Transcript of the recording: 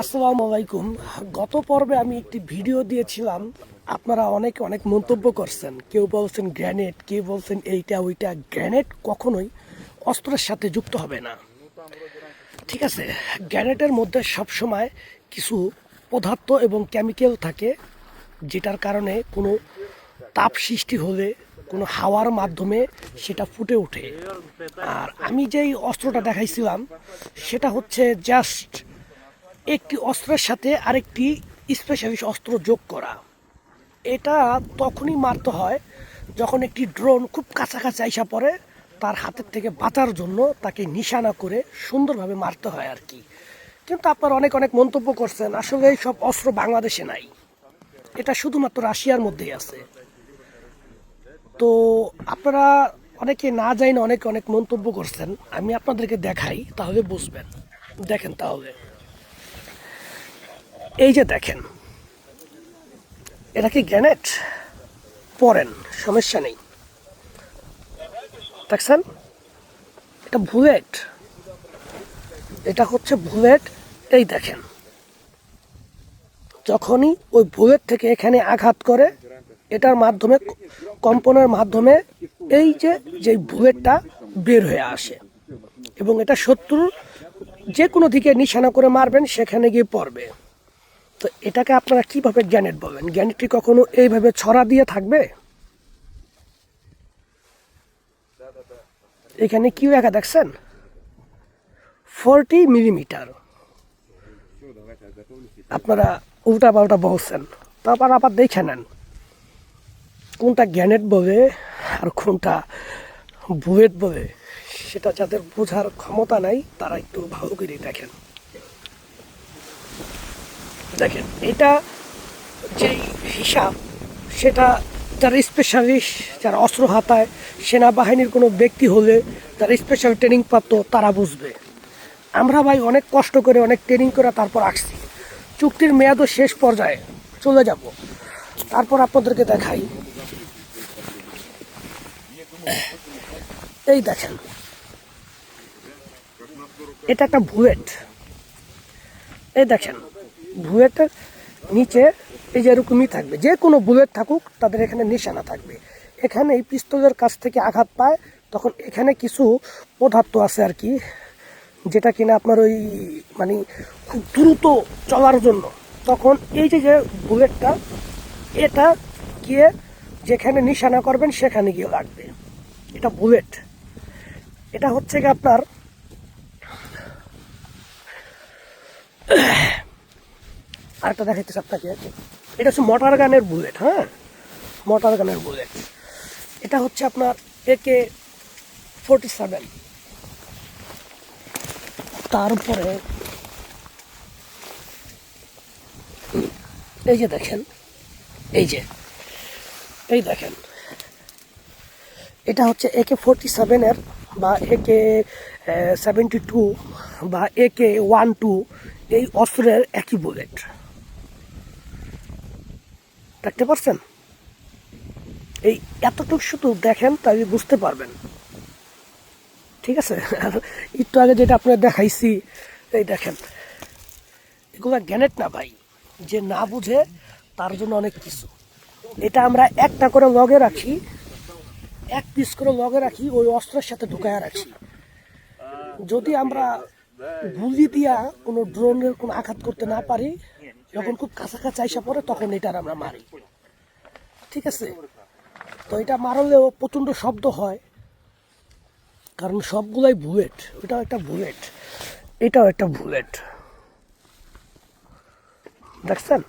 আসসালামু আলাইকুম। গত পর্বে আমি একটি ভিডিও দিয়েছিলাম। আপনারা অনেকে অনেক মন্তব্য করছেন। কেউ বলছেন গ্র্যানেড কেউ বলছেন এইটা, ওইটা। গ্র্যানেড কখনোই অস্ত্রের সাথে যুক্ত হবে না। ঠিক আছে? গ্র্যানেডের মধ্যে সবসময় কিছু পদার্থ এবং কেমিক্যাল থাকে, যেটার কারণে কোনো তাপ সৃষ্টি হলে, কোনো হাওয়ার মাধ্যমে সেটা ফুটে ওঠে। আর আমি যেই অস্ত্রটা দেখাইছিলাম, সেটা হচ্ছে জাস্ট একটি অস্ত্রের সাথে আরেকটি স্পেশালিস্ট অস্ত্র যোগ করা। এটা তখনই মারতে হয় যখন একটি ড্রোন খুব কাছাকাছি আইসা পড়ে, তার হাতের থেকে বাঁচার জন্য তাকে নিশানা করে সুন্দরভাবে মারতে হয় আর কি। কিন্তু আপনারা অনেক অনেক মন্তব্য করছেন, আসলে এই সব অস্ত্র বাংলাদেশে নাই। এটা শুধুমাত্র রাশিয়ার মধ্যেই আছে। তো আপনারা অনেকে না যাই না অনেকে, অনেক মন্তব্য করছেন, আমি আপনাদেরকে দেখাই, তাহলে বুঝবেন। দেখেন তাহলে। এই যে দেখেন এটা কি গ্যানেট? পরেন সমস্যা নেই। দেখছেন এটা বুলেট এটা হচ্ছে বুলেট এই দেখেন। যখনই ওই বুলেট থেকে এখানে আঘাত করে, এটার মাধ্যমে, কম্পনের মাধ্যমে এই যে যে বুলেটটা বের হয়ে আসে। এবং এটা শত্রুর যে কোনো দিকে নিশানা করে মারবেন, সেখানে গিয়ে পড়বে। তো এটাকে আপনারা কীভাবে গ্যানেট বলেন গ্যানেটটি কখনো এইভাবে ছড়া দিয়ে থাকবে? এখানে কি একা দেখছেন? Forty millimetre. আপনারা উল্টা পাল্টা বলছেন। তারপর আবার দেখে নেন। কোনটা গ্যানেট বলে আর কোনটা বুয়েট বলে, সেটা যাদের বোঝার ক্ষমতা নাই, তারা একটু ভালো করে দেখেন। দেখেন, এটা যেই হিসাব, সেটা যারা স্পেশালিস্ট যারা অস্ত্র হাতায় সেনাবাহিনীর কোনো ব্যক্তি হলে যারা স্পেশাল ট্রেনিং প্রাপ্ত, তারা বুঝবে। আমরা ভাই অনেক কষ্ট করে, অনেক ট্রেনিং করে তারপর আসছি। চুক্তির মেয়াদও শেষ পর্যায়ে চলে যাব। তারপর আপনাদেরকে দেখাই। এই দেখেন। এটা একটা বুয়েট এই দেখেন। বুয়েটের নিচে এই যে এরকমই থাকবে। যে কোনো বুলেট থাকুক, তাদের এখানে নিশানা থাকবে। এখানে এই পিস্তলের কাছ থেকে আঘাত পায়, তখন এখানে কিছু পদার্থ আছে আর কি, যেটা কিনা আপনার ওই মানে খুব দ্রুত চলার জন্য। তখন এই যে যে বুলেটটা, এটা গিয়ে যেখানে নিশানা করবেন, সেখানে গিয়ে লাগবে। এটা বুলেট। এটা হচ্ছে কি আপনার আরেকটা দেখাইতেছে আপনাকে এটা হচ্ছে মোটর গানের বুলেট হ্যাঁ? মোটর গানের বুলেট এটা হচ্ছে আপনার একে ফোরটি সেভেন তারপরে এই যে দেখেন, এই যে, এই দেখেন। এটা হচ্ছে একে ফোরটি সেভেনের বা একে সেভেন্টি টু বা একে ওয়ান টু এই অস্ত্রের একই বুলেট দেখতে পারছেন? এই এতটুকু শুধু দেখেন তাই বুঝতে পারবেন। ঠিক আছে? আর একটু আগে যেটা আপনার দেখাইছি, এই দেখেন। এগুলো গ্যানেট না ভাই, যে না বুঝে তার জন্য অনেক কিছু। এটা আমরা একটা করে লগে রাখি, এক পিস করে লগে রাখি, ওই অস্ত্রের সাথে ঢুকায় রাখি। যদি আমরা গুলি দিয়া কোনো ড্রোনের কোনো আঘাত করতে না পারি যখন খুব কাছাকাছি আইসা পরে তখন এটার আমরা মারি। ঠিক আছে? তো এটা মারলেও প্রচণ্ড শব্দ হয়, কারণ সবগুলাই বুলেট। এটাও একটা বুলেট। এটাও একটা বুলেট। দেখছেন?